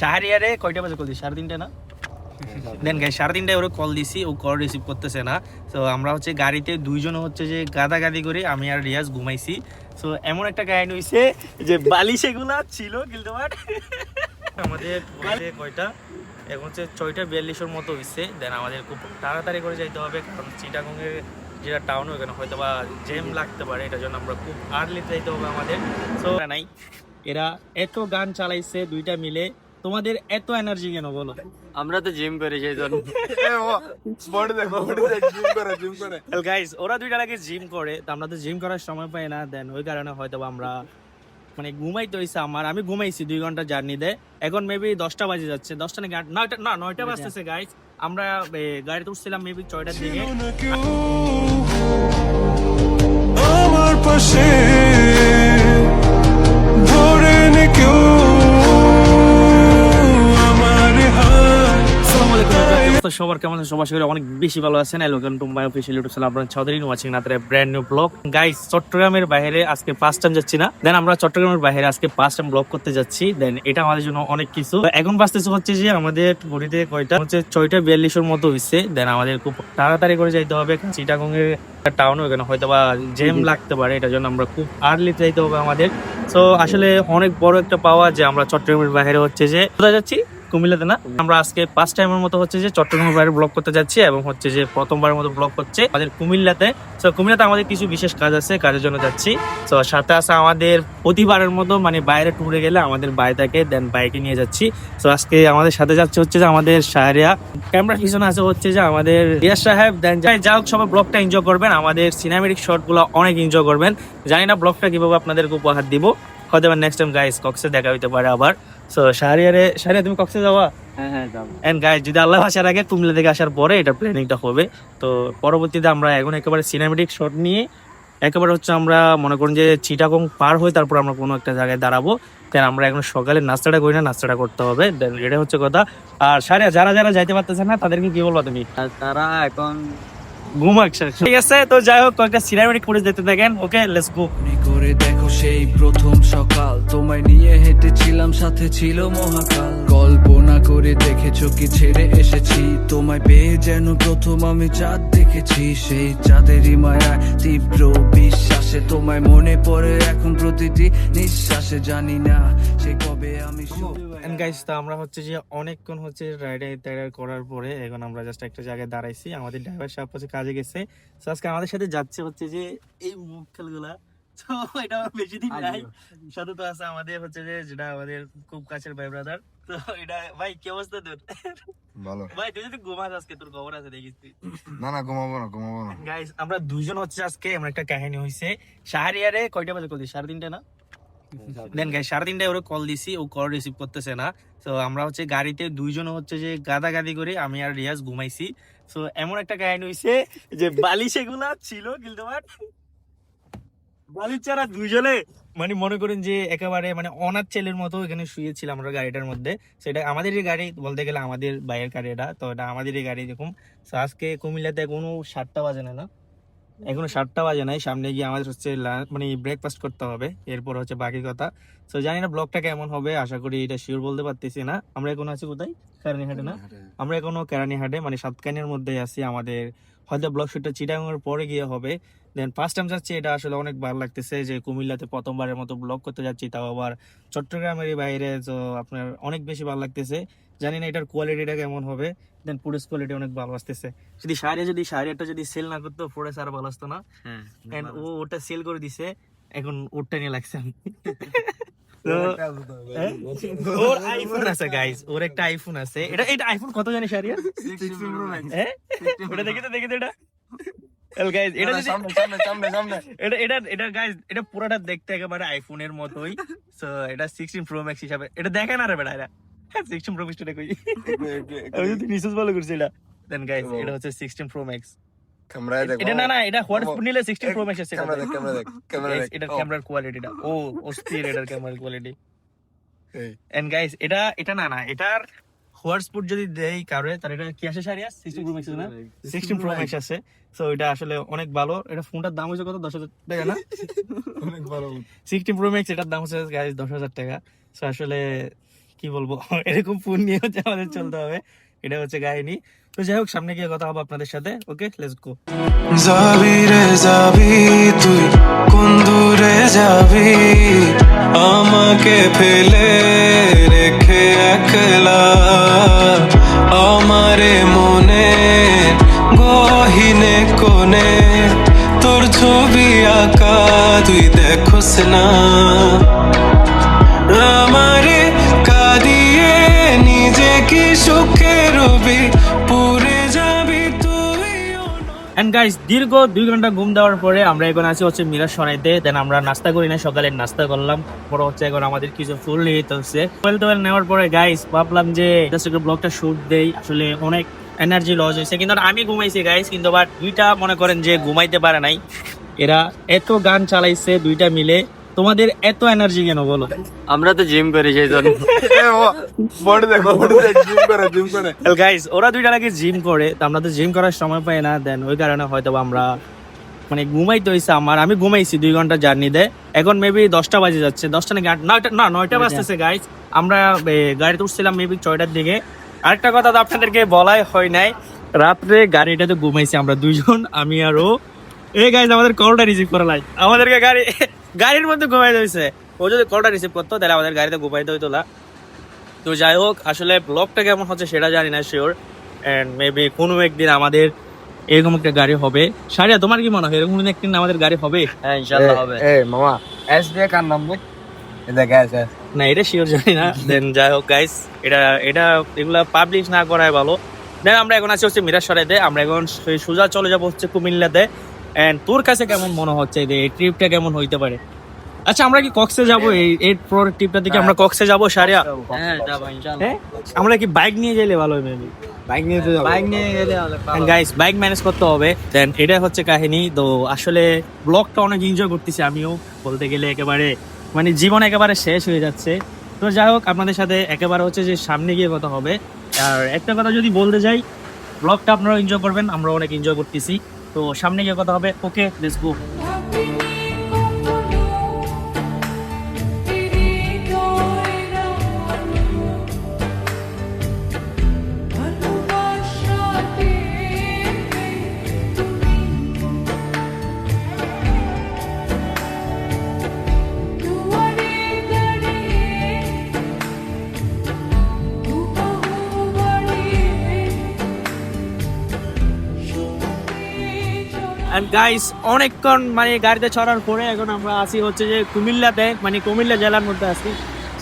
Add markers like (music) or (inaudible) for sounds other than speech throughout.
শাহরিয়ারে কয়টা বাজে কল দিই সাড়ে তিনটে না? দেন গাই সাড়ে তিনটায় ওরা কল দিছি ও কল রিসিভ করতেছে না। তো আমরা হচ্ছে গাড়িতে দুইজন হচ্ছে যে গাদাগাদি করে আমি আর রিয়াজ ঘুমাইছি। তো এমন একটা কাহিনী হইছে যে বালিশ এগুলা ছিল কিন্তু বাট আমাদের কয়টা? এখন হচ্ছে ছয়টা বিয়াল্লিশের মতো দেন আমাদের খুব তাড়াতাড়ি করে যাইতে হবে কারণ চিটাগংয়ের যেটা টাউন ওখানে হয়তো বা জেম লাগতে পারে এটার জন্য আমরা খুব আর্লিতে যাইতে হবে আমাদের। তো নাই। এরা এত গান চালাইছে দুইটা মিলে তোমাদের এত এনার্জি কেন বলো? আমরা তো জিম করি সেই জন্য বডি দেখ বডি জিম করে জিম করে। গাইস ওরা দুইটা লাগে জিম করে তো আমরা তো জিম করার সময় পাই না দেন ওই কারণে হয়তো আমরা মানে ঘুমাইতে হইছে আমার। আমি ঘুমাইছি দুই ঘণ্টা জার্নি দে এখন মেবি দশটা বাজে যাচ্ছে দশটা নাকি আট- নয়টা না নয়টা বাজতেছে গাইস আমরা গাড়িতে উঠছিলাম মেবি ছয়টার দিকে। আমার পাশে তো সবার কেমন আছেন? সবার করি অনেক বেশি ভালো আছেন। Welcome to my official YouTube channel আপনারা চৌধুরী ওয়াচিং নাতে ব্র্যান্ড নিউ ব্লগ গাইস চট্টগ্রামের বাইরে আজকে ফার্স্ট টাইম যাচ্ছি না। দেন আমরা চট্টগ্রামের বাইরে আজকে ফার্স্ট টাইম ব্লগ করতে যাচ্ছি। দেন এটা আমাদের জন্য অনেক কিছু। এখন বাজতেছে হচ্ছে যে আমাদের ঘড়িতে কয়টা? হচ্ছে ছয়টা বিয়াল্লিশের মতো হইছে। দেন আমাদের খুব তাড়াতাড়ি করে যাইতে হবে। চিটাগং এর টাউন ওখানে হয়তো বা জেম লাগতে পারে। এটার জন্য আমরা খুব আর্লিতে যাইতে হবে আমাদের। তো আসলে অনেক বড় একটা পাওয়া যে আমরা চট্টগ্রামের বাইরে হচ্ছে যে কোথায় যাচ্ছি? কুমিল্লাতে না? আমরা আজকে ফার্স্ট টাইমের মতো হচ্ছে যে চট্টগ্রামের বাইরে ব্লগ করতে যাচ্ছি এবং হচ্ছে যে প্রথমবারের মতো ব্লগ করছে আমাদের কুমিল্লাতে। তো কুমিল্লাতে আমাদের কিছু বিশেষ কাজ আছে, কাজের জন্য যাচ্ছি। তো সাথে আছে আমাদের প্রতিবারের মতো মানে বাইরে ট্যুরে গেলে আমাদের বাইটাকে দেন বাইকে নিয়ে যাচ্ছি। তো আজকে আমাদের সাথে যাচ্ছে হচ্ছে যে আমাদের শাহরিয়া। ক্যামেরার পিছনে আছে হচ্ছে যে আমাদের রিয়া সাহেব দেন যা হোক, সবাই ব্লগটা এনজয় করবেন। আমাদের সিনেমেটিক শটগুলো অনেক এনজয় করবেন। জানি না ব্লগটা কীভাবে আপনাদেরকে উপহার দিব। হয়তো নেক্সট টাইম গাইস কক্সে দেখা হইতে পারে আবার। সো শাহরিয়ারে শাহরিয়া তুমি কক্সে যাওয়া হ্যাঁ হ্যাঁ যাব। এন্ড গাইস যদি আল্লাহ আসার আগে কুমিল্লা থেকে আসার পরে এটা প্ল্যানিংটা হবে তো পরবর্তীতে আমরা এখন একেবারে সিনেমেটিক শট নিয়ে একেবারে হচ্ছে আমরা মনে করুন যে চিটাগং পার হয়ে তারপর আমরা কোনো একটা জায়গায় দাঁড়াবো। দেন আমরা এখন সকালে নাস্তাটা করি না নাস্তাটা করতে হবে। দেন এটা হচ্ছে কথা। আর সারিয়া যারা যারা যাইতে পারতেছে না তাদেরকে কি বলব তুমি? তারা এখন দেখেছ কি ছেড়ে এসেছি? তোমায় যেন প্রথম আমি চাঁদ দেখেছি। সেই চাঁদেরই মায়ায় তীব্র বিশ্বাসে তোমায় মনে পড়ে এখন প্রতিটি নিঃশ্বাসে। জানি না সে কবে আমি গাইস তো আমরা হচ্ছে যে অনেকক্ষণ হচ্ছে রাইডার টাইডার করার পরে এখন আমরা জাস্ট একটা জায়গায় দাঁড়াইছি। আমাদের ড্রাইভার সাহেব হচ্ছে কাজে গেছে। তো আজকে আমাদের সাথে যাচ্ছে হচ্ছে যে এই (laughs) তো এটা আমার বেশি দিন নাই। সাথে তো আছে আমাদের হচ্ছে যে যেটা আমাদের খুব কাছের ভাই ব্রাদার তো এটা ভাই কি অবস্থা তোর? ভালো। ভাই তুই যদি ঘুমাস আজকে তোর খবর আছে দেখিস তুই। না না ঘুমাবো না ঘুমাবো না। গাইস আমরা দুইজন হচ্ছে আজকে এমন একটা কাহিনী হইছে। শাহরিয়ারে কয়টা বাজে কল দিই সাড়ে তিনটে না? (laughs) দেন গাই সাড়ে তিনটায় ওরা কল দিছি, ও কল রিসিভ করতেছে না। তো আমরা হচ্ছে গাড়িতে দুইজন হচ্ছে যে গাদাগাদি করে আমি আর রিয়াজ ঘুমাইছি। তো এমন একটা কাহিনী হইছে যে বালিশ এগুলা ছিল, কিন্তু বালিশ ছাড়া দুইজনে মানে মনে করেন যে একেবারে মানে অনাথ ছেলের মতো এখানে শুয়েছিলাম আমরা গাড়িটার মধ্যে। সেটা আমাদেরই গাড়ি, বলতে গেলে আমাদের বাইরের গাড়ি এটা। তো, এটা আমাদেরই গাড়ি দেখুন আজকে কুমিল্লাতে কোনো সাতটা বাজে না? এখনও সাতটা বাজে নাই সামনে গিয়ে আমাদের হচ্ছে মানে ব্রেকফাস্ট করতে হবে এরপর হচ্ছে বাকি কথা। তো জানি না ব্লগটা কেমন হবে আশা করি এটা শিওর বলতে পারতেছি না। আমরা এখন আছি কোথায়? কেরানীহাটে না? আমরা এখনও কেরানীহাটে মানে সাতকানির মধ্যে আছি আমাদের। হয়তো ব্লগ শুটটা চিটাগাংয়ের পরে গিয়ে হবে। দেন ফার্স্ট টাইম যাচ্ছি এটা আসলে অনেক ভালো লাগতেছে যে কুমিল্লাতে প্রথমবারের মতো ব্লগ করতে যাচ্ছি তাও আবার চট্টগ্রামের বাইরে তো আপনার অনেক বেশি ভালো লাগতেছে। জানি না এটার কোয়ালিটিটা কেমন হবে। দেন পুরুষ কোয়ালিটি অনেক ভালো আসতেছে। যদি শাড়ি যদি শাড়িটা যদি সেল না করতো পুরো আর ভালো আসতো না। হ্যাঁ এন্ড ও ওটা সেল করে দিছে এখন ওরটা নিয়ে লাগছে আমি। তো হ্যাঁ? ওর আইফোন আছে গাইস ওর একটা আইফোন আছে। এটা এটা আইফোন কত জানি শারিয়া হ্যাঁ? ওটা দেখি তো দেখি তো এটা। এটা যদি সামনে সামনে সামনে সামনে। এটা এটা এটা গাইস এটা পুরোটা দেখতে একেবারে আইফোনের মতোই। সো এটা 16 প্রো ম্যাক্স হিসাবে। এটা দেখে না রে বেটা এটা 16 প্রো এটা কই? আমি যদি নিউজ ফলো করছি এটা। দেন গাইস এটা হচ্ছে 16 প্রো ম্যাক্স দেখ এটা না না এটা হোয়াটসঅ্যাপ নিলে 16 প্রো ম্যাক্স আছে ক্যামেরা দেখ ক্যামেরা দেখ ক্যামেরা দেখ। এটার ক্যামেরার কোয়ালিটিটা ও অস্থির এটার ক্যামেরার কোয়ালিটি এই। এন্ড গাইস এটা এটা না না এটার হোয়াটসঅ্যাপ যদি দেই কারণে তার এটা কি আসে সারিয়া 16 প্রো ম্যাক্স না? 16 প্রো ম্যাক্স আছে। সো এটা আসলে অনেক ভালো। এটা ফোনটার দাম হচ্ছে কত? 10000 টাকা না? (laughs) অনেক ভালো। 16 প্রো ম্যাক্স এটার দাম হচ্ছে গাইস 10000 টাকা। সো আসলে কি বলব? (laughs) এরকম ফোন নিয়ে হচ্ছে আমাদের চলতে হবে। এটা হচ্ছে কাহিনী। তো যাই হোক, সামনে গিয়ে কথা হবে আপনাদের সাথে। ওকে লেটস গো যাবি রে, যাবি তুই, কোন দূরে যাবি? আমাকে ফেলে রেখে একলা। আমারে মনে, গহিনে কোনে তোর ছবি আঁকা, তুই দেখোস না। এন্ড গাইস দীর্ঘ দুই ঘণ্টা ঘুম দেওয়ার পরে আমরা এখন আছি হচ্ছে মিরাজ সরাইতে। দেন আমরা নাস্তা করি না সকালে নাস্তা করলাম। পরে হচ্ছে এখন আমাদের কিছু ফুল নিয়ে যেতে হচ্ছে ফুল টুয়েল নেওয়ার পরে গাইস ভাবলাম যে জাস্ট একটু ব্লগটা শুট দেই। আসলে অনেক এনার্জি লস হয়েছে। কিন্তু আমি ঘুমাইছি গাইস কিন্তু বাট দুইটা মনে করেন যে ঘুমাইতে পারে নাই। এরা এত গান চালাইছে দুইটা মিলে। তোমাদের এত এনার্জি কেন বলো? আমরা তো জিম করি সেই জন্য বডি দেখো বডি জিম করে জিম করে। গাইস ওরা দুইটা নাকি জিম করে তো আমরা তো জিম করার সময় পাই না দেন ওই কারণে হয়তো আমরা মানে ঘুমাইতে হয়েছে আমার আমি ঘুমাইছি দুই ঘণ্টা জার্নিতে এখন মেবি দশটা বাজে যাচ্ছে দশটা নাকি আট নয়টা না নয়টা বাজতেছে গাইস আমরা গাড়িতে উঠছিলাম মেবি ছয়টার দিকে। আরেকটা কথা তো আপনাদেরকে বলাই হয় নাই রাত্রে গাড়িটাতে ঘুমাইছি আমরা দুইজন আমি আর ও। এই গাইজ আমাদের কলটা রিসিভ করা লাই আমাদেরকে গাড়ি গাড়ির মধ্যে ঘুমাইতে হয়েছে ও যদি কলটা রিসিভ করতো তাহলে আমাদের গাড়িতে ঘুমাইতে হইতো না। তো যাই হোক আসলে ব্লগটা কেমন হচ্ছে সেটা জানি না শিওর এন্ড মেবি কোনো একদিন আমাদের এরকম একটা গাড়ি হবে। সারিয়া তোমার কি মনে হয় এরকম একদিন আমাদের গাড়ি হবে? হ্যাঁ ইনশাল্লাহ হবে। এ মামা এস দিয়ে কার নাম না এটা শিওর জানি না। (laughs) দেন যাই হোক গাইস এটা এটা এগুলা পাবলিশ না করাই ভালো। দেন আমরা এখন আছি হচ্ছে মিরাসরাইতে আমরা এখন সেই সোজা চলে যাব হচ্ছে কুমিল্লাতে। এন্ড তোর কাছে কেমন মনে হচ্ছে যে এই ট্রিপটা কেমন হইতে পারে? আচ্ছা আমরা কি কক্সে যাব? এই এর পর ট্রিপটা দিকে আমরা কক্সে যাব সারিয়া? হ্যাঁ যাব। ইনশাল্লাহ। হ্যাঁ? আমরা কি বাইক নিয়ে গেলে ভালো হবে মেবি বাইক নিয়ে তো বাইক নিয়ে গেলে হবে গাইস বাইক ম্যানেজ করতে হবে। দেন এটা হচ্ছে কাহিনী। তো আসলে ব্লগটা অনেক এনজয় করতেছি আমিও বলতে গেলে একেবারে মানে জীবন একেবারে শেষ হয়ে যাচ্ছে। তো যাই হোক আপনাদের সাথে একেবারে হচ্ছে যে সামনে গিয়ে কথা হবে। আর একটা কথা যদি বলতে যাই ব্লগটা আপনারা এনজয় করবেন আমরা অনেক এনজয় করতেছি। তো সামনে গিয়ে কথা হবে। ওকে লেটস গো গাইস অনেকক্ষণ মানে গাড়িতে চড়ার পরে এখন আমরা আসি হচ্ছে যে কুমিল্লা কুমিল্লাতে মানে কুমিল্লা জেলার মধ্যে আসি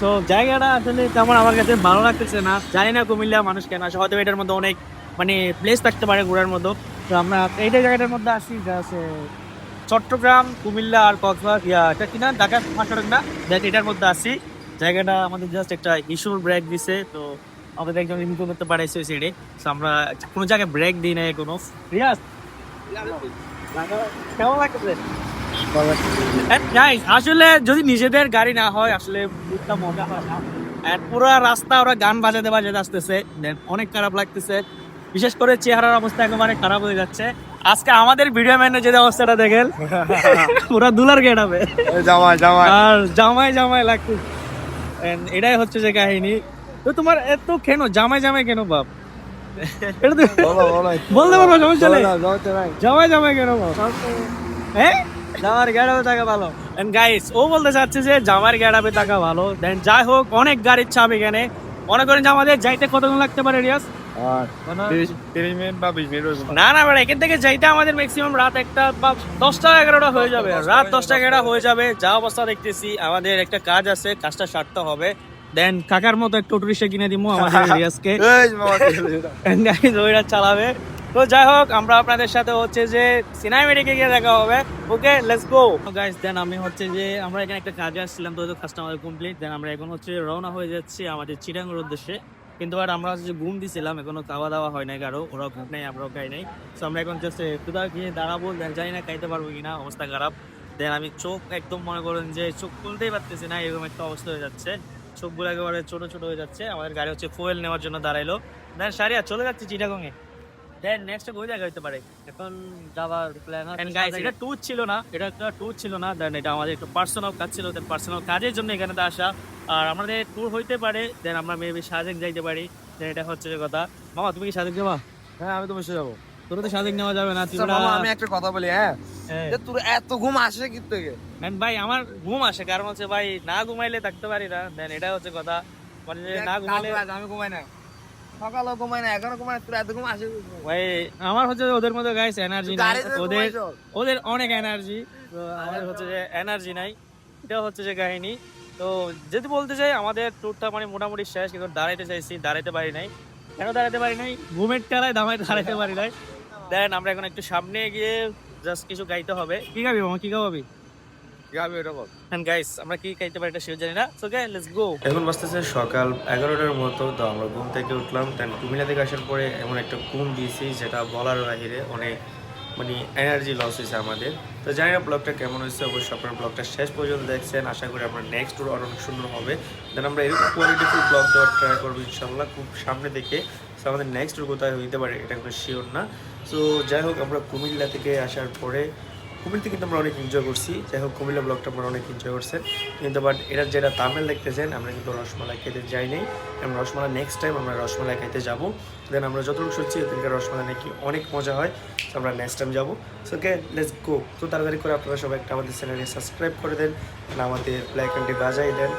তো জায়গাটা আসলে তেমন আমার কাছে ভালো লাগতেছে না। জানি না কুমিল্লা মানুষ কেন আসে, হয়তো এটার মধ্যে অনেক মানে প্লেস থাকতে পারে ঘোরার মতো। তো আমরা এইটা জায়গাটার মধ্যে আছি যা চট্টগ্রাম, কুমিল্লা আর কক্সবাজার, ইয়া, এটা কিনা ঢাকা মহাসড়ক না? দেখ এটার মধ্যে আছি। জায়গাটা আমাদের জাস্ট একটা ইস্যুর ব্রেক দিছে। তো আমাদের একজন ইনকম করতে পারে সেই সাইডে আমরা কোনো জায়গায় ব্রেক দিই নাই কোনো রিয়াজ আসলে যদি নিজেদের গাড়ি না হয় আসলে বুকটা মজা হয় না। পুরো রাস্তা ওরা গান বাজাতে বাজাতে আসতেছে। অনেক খারাপ লাগতেছে। বিশেষ করে চেহারার অবস্থা একেবারে খারাপ হয়ে যাচ্ছে। আজকে আমাদের ভিডিও ম্যানের যে অবস্থাটা দেখেন (laughs) পুরো দুলার গেট হবে। জামাই জামা আর জামাই জামাই লাগতেছে। এটাই হচ্ছে যে কাহিনী। তো তোমার এত কেন? জামাই জামাই কেন বাপ? বলতে পারব সমস্যা নেই। জামাই জামাই কেন হ্যাঁ? জামার গেড়াবে টাকা ভালো। এন্ড গাইস ও বলতে চাচ্ছে যে জামার গেড়াবে টাকা ভালো। দেন যাই হোক অনেক গাড়ির চাপ এখানে। মনে করেন যে আমাদের যাইতে কতক্ষণ লাগতে পারে রিয়াজ? আর 30 মিনিট বা 20 মিনিট হইব না না বেড়া এখান থেকে যাইতে আমাদের ম্যাক্সিমাম রাত একটা বা দশটা এগারোটা হয়ে যাবে। রাত দশটা এগারোটা। হয়ে যাবে। যা অবস্থা দেখতেছি আমাদের একটা কাজ আছে কাজটা সারতে হবে। দেন কাকার মতো একটা টোটো রিক্সা কিনে দিব আমাদের (laughs) রিয়াজকে ওইটা চালাবে। তো যাই হোক আমরা আপনাদের সাথে হচ্ছে যে সিনেমেটিকে গিয়ে দেখা হবে। ওকে লেটস গো গাইজ দেন আমি হচ্ছে যে আমরা এখানে একটা কাজে আসছিলাম তো কাজটা আমাদের কমপ্লিট দেন আমরা এখন হচ্ছে রওনা হয়ে যাচ্ছি আমাদের চিটাঙ্গের উদ্দেশ্যে। কিন্তু আর আমরা হচ্ছে ঘুম দিছিলাম এখনও খাওয়া দাওয়া হয় নাই কারও। ওরা ঘুম নেই আমরাও খাই নাই। তো আমরা এখন জাস্ট কোথাও গিয়ে দাঁড়াবো। দেন জানি না খাইতে পারব কিনা অবস্থা খারাপ। দেন আমি চোখ একদম মনে করেন যে চোখ খুলতেই পারতেছি না এরকম একটা অবস্থা হয়ে যাচ্ছে। চোখগুলো একেবারে ছোট ছোট হয়ে যাচ্ছে। আমাদের গাড়ি হচ্ছে ফুয়েল নেওয়ার জন্য দাঁড়াইলো। দেন সারিয়া চলে যাচ্ছে চিটাগং এ দেন নেক্সট কোন জায়গা হতে পারে? এখন যাবার প্ল্যান এন্ড গাইস এটা ট্যুর ছিল না এটা একটা ট্যুর ছিল না। দেন এটা আমাদের একটা পার্সোনাল কাজ ছিল দেন পার্সোনাল কাজের জন্য এখানে তো আসা। আর আমাদের ট্যুর হইতে পারে দেন আমরা মেবি সাজেক যাইতে পারি। দেন এটা হচ্ছে যে কথা। মামা তুমি কি সাজেক যাবা? হ্যাঁ আমি তো বসে যাব। তোর তো সাজেক নেওয়া যাবে না তুই আচ্ছা, মামা আমি একটা কথা বলি হ্যাঁ? হ্যাঁ। যে তোর এত ঘুম আসে কি থেকে? দেন ভাই আমার ঘুম আসে কারণ হচ্ছে ভাই না ঘুমাইলে থাকতে পারি না। দেন এটা হচ্ছে কথা। মানে না ঘুমাইলে আমি ঘুমাই না। সকালও ঘুমাই না এখনও ঘুমাই তোর এত ঘুম আসে ভাই আমার হচ্ছে ওদের মধ্যে গাইস এনার্জি নাই। ওদের ওদের অনেক এনার্জি তো আমাদের হচ্ছে যে এনার্জি নাই। এটা হচ্ছে যে কাহিনী। তো যদি বলতে চাই আমাদের ট্যুরটা মানে মোটামুটি শেষ কিন্তু দাঁড়াইতে চাইছি দাঁড়াইতে পারি নাই। কেন দাঁড়াতে পারি নাই? ঘুমের টালায় দামায় দাঁড়াইতে পারি নাই। দেন আমরা এখন একটু সামনে গিয়ে জাস্ট কিছু গাইতে হবে। কি গাবি মামা? কি গাবি আমরা কি খাইতে পারি এটা সেও জানি না। সো গাইস লেটস গো এখন বাজতেছে সকাল এগারোটার মতো তো আমরা ঘুম থেকে উঠলাম। দেন কুমিল্লা থেকে আসার পরে এমন একটা ঘুম দিয়েছি যেটা বলার বাহিরে অনেক মানে এনার্জি লস হয়েছে আমাদের। তো জানি না ব্লগটা কেমন হয়েছে অবশ্যই আপনার ব্লগটা শেষ পর্যন্ত দেখছেন। আশা করি আপনার নেক্সট টুর অনেক সুন্দর হবে। দেন আমরা এরকম কোয়ালিটিফুল ব্লগ দেওয়ার ট্রাই করব ইনশাল্লাহ খুব সামনে থেকে তো আমাদের নেক্সট টুর কোথায় হইতে পারে এটা কোনো শিওর না। সো যাই হোক, আমরা কুমিল্লা থেকে আসার পরে কুমিল্লা কিন্তু আমরা অনেক এনজয় করছি। যাই হোক, কুমিল্লা ব্লগটা আমরা অনেক এনজয় করছেন। কিন্তু বাট এরা যেটা তামিল দেখতেছেন, আমরা কিন্তু রসমালাই খেতে যাই নাই। আমরা রসমালাই নেক্সট টাইম আমরা রসমালাই খাইতে যাব। দেন আমরা যতটুকু শুনছি ওখানকার রসমালাই নাকি অনেক মজা হয়। আমরা নেক্সট টাইম যাব। সো কে লেটস গো তো তাড়াতাড়ি করে আপনারা সবাই একটা আমাদের চ্যানেলে সাবস্ক্রাইব করে দেন আমাদের ব্ল্যাক অ্যান্ডে বাজাই দেন।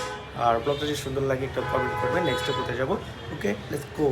আর ব্লগটা যদি সুন্দর লাগে, একটা কমেন্ট করবেন। নেক্সটে কোথায় যাব। Okay let's go